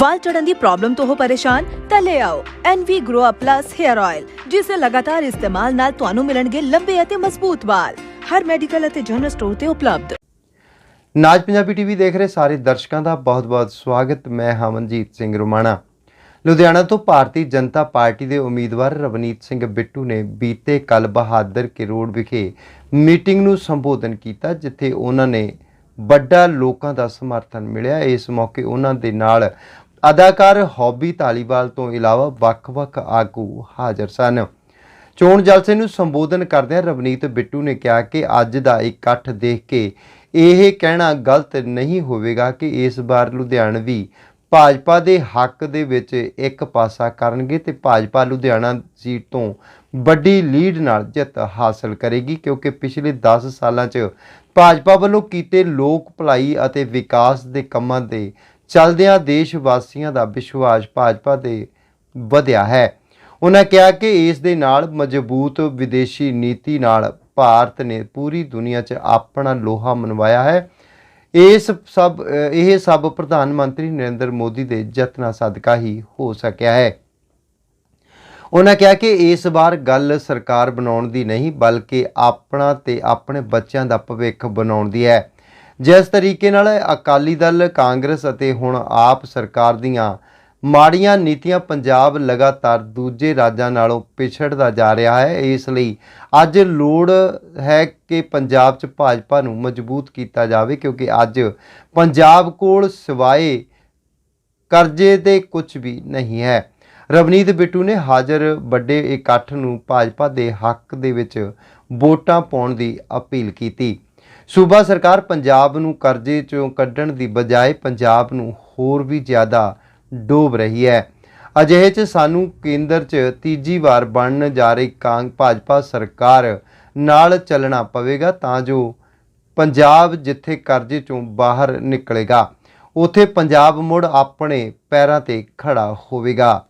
ਵਾਲ ਝੜਨ ਦੀ problem ਤੋਂ ਹੋ ਪਰੇਸ਼ਾਨ, ਤਾਂ ਲੈ ਆਓ NV Grow Up Plus Hair Oil ਜਿਸ ਦੇ ਲਗਾਤਾਰ ਇਸਤੇਮਾਲ ਨਾਲ ਤੁਹਾਨੂੰ ਮਿਲਣਗੇ ਲੰਬੇ ਅਤੇ ਮਜ਼ਬੂਤ ਵਾਲ। ਹਰ ਮੈਡੀਕਲ ਅਤੇ ਜਨਰਲ ਸਟੋਰ ਤੇ ਉਪਲਬਧ। ਨਾਜ ਪੰਜਾਬੀ ਟੀਵੀ ਦੇਖ ਰਹੇ ਸਾਰੇ ਦਰਸ਼ਕਾਂ ਦਾ ਬਹੁਤ-ਬਹੁਤ ਸਵਾਗਤ। ਮੈਂ ਹਮਨਜੀਤ ਸਿੰਘ ਰੁਮਾਣਾ। ਲੁਧਿਆਣਾ ਤੋਂ ਭਾਰਤੀ ਜਨਤਾ ਪਾਰਟੀ ਦੇ ਉਮੀਦਵਾਰ ਰਵਨੀਤ ਸਿੰਘ ਬਿੱਟੂ ਨੇ ਬੀਤੇ ਕੱਲ ਬਹਾਦਰ ਕੇ ਰੋਡ ਵਿਖੇ ਮੀਟਿੰਗ ਨੂੰ ਸੰਬੋਧਨ ਕੀਤਾ, ਜਿੱਥੇ ਉਹਨਾਂ ਨੇ ਵੱਡਾ ਲੋਕਾਂ ਦਾ ਸਮਰਥਨ ਮਿਲਿਆ। ਇਸ ਮੌਕੇ ਉਹਨਾਂ ਦੇ ਨਾਲ ਅਦਾਕਾਰ ਹੌਬੀ ਧਾਲੀਵਾਲ ਤੋਂ ਇਲਾਵਾ ਵੱਖ-ਵੱਖ ਆਗੂ ਹਾਜ਼ਰ ਸਨ। ਚੋਣ ਜਲਸੇ ਨੂੰ ਸੰਬੋਧਨ ਕਰਦਿਆਂ ਰਵਨੀਤ ਬਿੱਟੂ ਨੇ ਕਿਹਾ ਕਿ ਅੱਜ ਦਾ ਇਕੱਠ ਦੇਖ ਕੇ ਇਹ ਕਹਿਣਾ ਗਲਤ ਨਹੀਂ ਹੋਵੇਗਾ ਕਿ ਇਸ ਵਾਰ ਲੁਧਿਆਣਵੀ ਭਾਜਪਾ ਦੇ ਹੱਕ ਦੇ ਵਿੱਚ ਇੱਕ ਪਾਸਾ ਕਰਨਗੇ ਤੇ ਭਾਜਪਾ ਲੁਧਿਆਣਾ ਸੀਟ ਤੋਂ ਵੱਡੀ ਲੀਡ ਨਾਲ ਜਿੱਤ ਹਾਸਲ ਕਰੇਗੀ ਕਿਉਂਕਿ ਪਿਛਲੇ 10 ਸਾਲਾਂ 'ਚ ਭਾਜਪਾ ਵੱਲੋਂ ਕੀਤੇ ਲੋਕ ਭਲਾਈ ਅਤੇ ਵਿਕਾਸ ਦੇ ਕੰਮਾਂ ਦੇ ਚਲਦਿਆਂ ਦੇਸ਼ ਵਾਸੀਆਂ ਦਾ ਵਿਸ਼ਵਾਸ ਭਾਜਪਾ ਤੇ ਵਧਿਆ ਹੈ। ਉਹਨਾਂ ਕਿਹਾ ਕਿ ਇਸ ਦੇ ਨਾਲ ਮਜ਼ਬੂਤ ਵਿਦੇਸ਼ੀ ਨੀਤੀ ਨਾਲ ਭਾਰਤ ਨੇ ਪੂਰੀ ਦੁਨੀਆ 'ਚ ਆਪਣਾ ਲੋਹਾ ਮਨਵਾਇਆ ਹੈ। ਇਸ ਸਭ, ਇਹ ਸਭ ਪ੍ਰਧਾਨ ਮੰਤਰੀ ਨਰਿੰਦਰ ਮੋਦੀ ਦੇ ਯਤਨਾਂ ਸਦਕਾ ਹੀ ਹੋ ਸਕਿਆ ਹੈ। ਉਹਨਾਂ ਕਿਹਾ ਕਿ ਇਸ ਵਾਰ ਗੱਲ ਸਰਕਾਰ ਬਣਾਉਣ ਦੀ ਨਹੀਂ, ਬਲਕਿ ਆਪਣਾ ਤੇ ਆਪਣੇ ਬੱਚਿਆਂ ਦਾ ਭਵਿੱਖ ਬਣਾਉਣ ਦੀ ਹੈ। ਜਿਸ ਤਰੀਕੇ ਨਾਲ ਅਕਾਲੀ ਦਲ, ਕਾਂਗਰਸ ਅਤੇ ਹੁਣ ਆਪ ਸਰਕਾਰ ਦੀਆਂ ਮਾੜੀਆਂ ਨੀਤੀਆਂ ਪੰਜਾਬ ਲਗਾਤਾਰ ਦੂਜੇ ਰਾਜਾਂ ਨਾਲੋਂ ਪਿਛੜਦਾ ਜਾ ਰਿਹਾ ਹੈ, ਇਸ ਲਈ ਅੱਜ ਲੋੜ ਹੈ ਕਿ ਪੰਜਾਬ 'ਚ ਭਾਜਪਾ ਨੂੰ ਮਜ਼ਬੂਤ ਕੀਤਾ ਜਾਵੇ, ਕਿਉਂਕਿ ਅੱਜ ਪੰਜਾਬ ਕੋਲ ਸਿਵਾਏ ਕਰਜ਼ੇ ਦੇ ਕੁਝ ਵੀ ਨਹੀਂ ਹੈ। ਰਵਨੀਤ ਬਿੱਟੂ ਨੇ ਹਾਜ਼ਰ ਵੱਡੇ ਇਕੱਠ ਨੂੰ ਭਾਜਪਾ ਦੇ ਹੱਕ ਦੇ ਵਿੱਚ ਵੋਟਾਂ ਪਾਉਣ ਦੀ ਅਪੀਲ ਕੀਤੀ। ਸੂਬਾ ਸਰਕਾਰ ਪੰਜਾਬ ਨੂੰ ਕਰਜ਼ੇ ਚੋਂ ਕੱਢਣ ਦੀ ਬਜਾਏ ਪੰਜਾਬ ਨੂੰ ਹੋਰ ਵੀ ਜ਼ਿਆਦਾ ਡੋਬ ਰਹੀ ਹੈ। ਅਜਿਹੇ 'ਚ ਸਾਨੂੰ ਕੇਂਦਰ 'ਚ ਤੀਜੀ ਵਾਰ ਬਣਨ ਜਾ ਰਹੀ ਕਾਂਗ ਭਾਜਪਾ ਸਰਕਾਰ ਨਾਲ ਚੱਲਣਾ ਪਵੇਗਾ ਤਾਂ ਜੋ ਪੰਜਾਬ ਜਿੱਥੇ ਕਰਜ਼ੇ ਚੋਂ ਬਾਹਰ ਨਿਕਲੇਗਾ, ਉਥੇ ਪੰਜਾਬ ਮੁੜ ਆਪਣੇ ਪੈਰਾਂ ਤੇ ਖੜਾ ਹੋਵੇਗਾ।